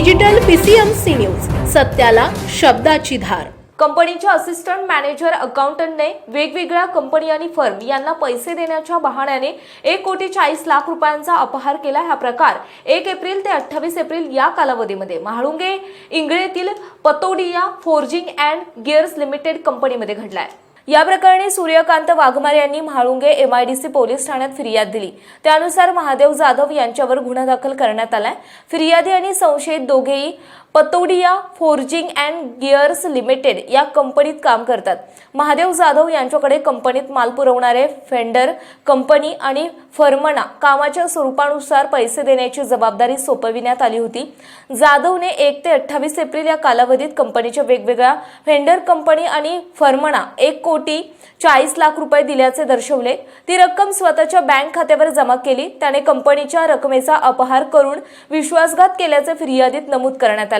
Digital PCMC news सत्याला शब्दाची धार. कंपनीच्या assistant manager अकाउंटंटने वेगवेगळ्या कंपनी आणि फर्म यांना पैसे देण्याच्या बहाण्याने एक कोटी चाळीस लाख रुपयांचा अपहार केला हा प्रकार. एक एप्रिल ते अठ्ठावीस एप्रिल या कालावधीमध्ये. Mhalunge इंगळेतील Patodia forging and gears limited कंपनीमध्ये घडलाय. या प्रकरणी सूर्यकांत वाघमारे यांनी म्हाळुंगे एमआयडीसी पोलीस ठाण्यात फिर्याद दिली. त्यानुसार महादेव जाधव यांच्यावर गुन्हा दाखल करण्यात आलाय. फिर्यादी आणि संशयित दोघेही Patodia forging and gears limited या कंपनीत काम करतात. महादेव जाधव यांच्याकडे कंपनीत माल पुरवणारे फेंडर कंपनी आणि फर्मना कामाच्या स्वरूपानुसार पैसे देण्याची जबाबदारी सोपविण्यात आली होती. जाधवने एक ते अठ्ठावीस एप्रिल या कालावधीत कंपनीच्या वेगवेगळ्या फेंडर कंपनी आणि फर्मना एक कोटी चाळीस लाख रुपये दिल्याचे दर्शवले. ती रक्कम स्वतःच्या बँक खात्यावर जमा केली. त्याने कंपनीच्या रकमेचा अपहार करून विश्वासघात केल्याचे फिर्यादीत नमूद करण्यात आले.